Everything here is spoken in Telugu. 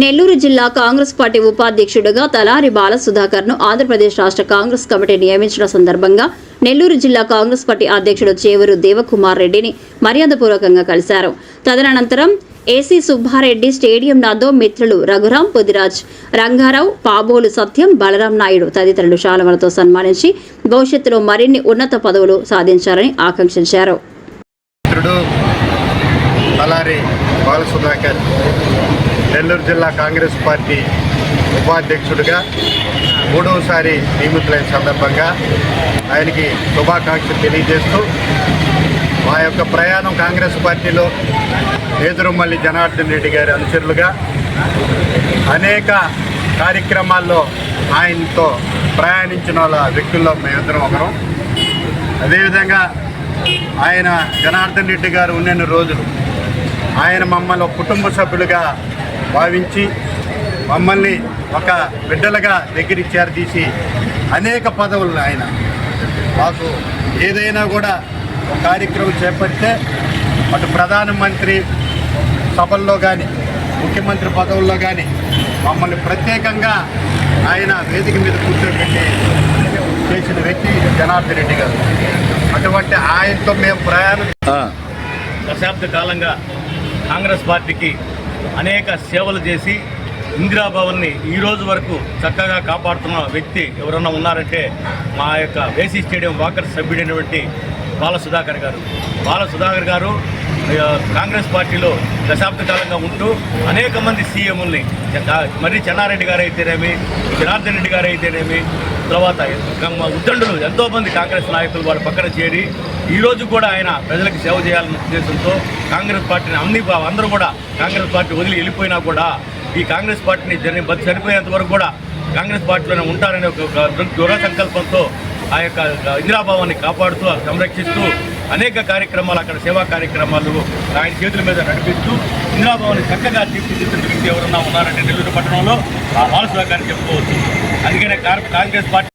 నెల్లూరు జిల్లా కాంగ్రెస్ పార్టీ ఉపాధ్యక్షుడిగా తలారి బాలసుధాకర్ను ఆంధ్రప్రదేశ్ రాష్ట్ర కాంగ్రెస్ కమిటీ నియమించిన సందర్భంగా నెల్లూరు జిల్లా కాంగ్రెస్ పార్టీ అధ్యక్షుడు చేవూరు దేవకుమార్ రెడ్డిని మర్యాదపూర్వకంగా కలిశారు. తదనంతరం ఏసీ సుబ్బారెడ్డి స్టేడియం నాదో మిత్రులు రఘురాం పొదిరాజ్ రంగారావు పాబోలు సత్యం బలరాం నాయుడు తదితరులు శాలవలతో సన్మానించి భవిష్యత్తులో మరిన్ని ఉన్నత పదవులు సాధించాలని ఆకాంక్షించారు. బాలసుధాకర్ నెల్లూరు జిల్లా కాంగ్రెస్ పార్టీ ఉపాధ్యక్షుడిగా మూడవసారి నియమితులైన సందర్భంగా ఆయనకి శుభాకాంక్షలు తెలియజేస్తూ మా యొక్క ప్రయాణం కాంగ్రెస్ పార్టీలో నేదురుమల్లి జనార్దన్ రెడ్డి గారి అనుచరులుగా అనేక కార్యక్రమాల్లో ఆయనతో ప్రయాణించిన వాళ్ళ వ్యక్తుల్లో మేమిద్దరం ఒకరం. అదేవిధంగా ఆయన జనార్దన్ రెడ్డి గారు ఉన్న రోజులు ఆయన మమ్మల్ని ఒక కుటుంబ సభ్యులుగా భావించి మమ్మల్ని ఒక బిడ్డలుగా దగ్గర చేరదీసి అనేక పదవులు ఆయన. మాకు ఏదైనా కూడా ఒక కార్యక్రమం చేపడితే అటు ప్రధానమంత్రి సభల్లో కానీ ముఖ్యమంత్రి పదవుల్లో కానీ మమ్మల్ని ప్రత్యేకంగా ఆయన వేదిక మీద కూర్చోబెట్టి చేసిన వ్యక్తి జనార్దన్ రెడ్డి గారు. అటువంటి ఆయనతో మేము ప్రయాణం దశాబ్ద కాలంగా కాంగ్రెస్ పార్టీకి అనేక సేవలు చేసి ఇందిరాభవన్ని ఈ రోజు వరకు చక్కగా కాపాడుతున్న వ్యక్తి ఎవరన్నా ఉన్నారంటే మా యొక్క వేసీ స్టేడియం వాకర్ సభ్యుడైనటువంటి బాల సుధాకర్ గారు. బాల సుధాకర్ గారు కాంగ్రెస్ పార్టీలో దశాబ్ద కాలంగా ఉంటూ అనేక మంది సీఎంల్ని మరి చెన్నారెడ్డి గారు అయితేనేమి జనార్దన్ రెడ్డి గారు అయితేనేమి తర్వాత ఉద్దండులు ఎంతోమంది కాంగ్రెస్ నాయకులు వాళ్ళ పక్కన చేరి ఈరోజు కూడా ఆయన ప్రజలకు సేవ చేయాలన్న ఉద్దేశంతో కాంగ్రెస్ పార్టీని అన్ని అందరూ కూడా కాంగ్రెస్ పార్టీ వదిలి వెళ్ళిపోయినా కూడా ఈ కాంగ్రెస్ పార్టీని జరి చనిపోయేంత వరకు కూడా కాంగ్రెస్ పార్టీలోనే ఉంటారనే ఒక దృఢ సంకల్పంతో ఆ యొక్క ఇందిరాభావాన్ని కాపాడుతూ సంరక్షిస్తూ అనేక కార్యక్రమాలు అక్కడ సేవా కార్యక్రమాలు ఆయన చేతుల మీద నడిపిస్తూ ఇందిరాభవన్ చక్కగా తీర్చిదిద్దిన వ్యక్తి ఎవరన్నా ఉన్నారంటే నెల్లూరు పట్టణంలో ఆ బాలసుగా గారిని చెప్పుకోవచ్చు. అందుకనే కాంగ్రెస్ పార్టీ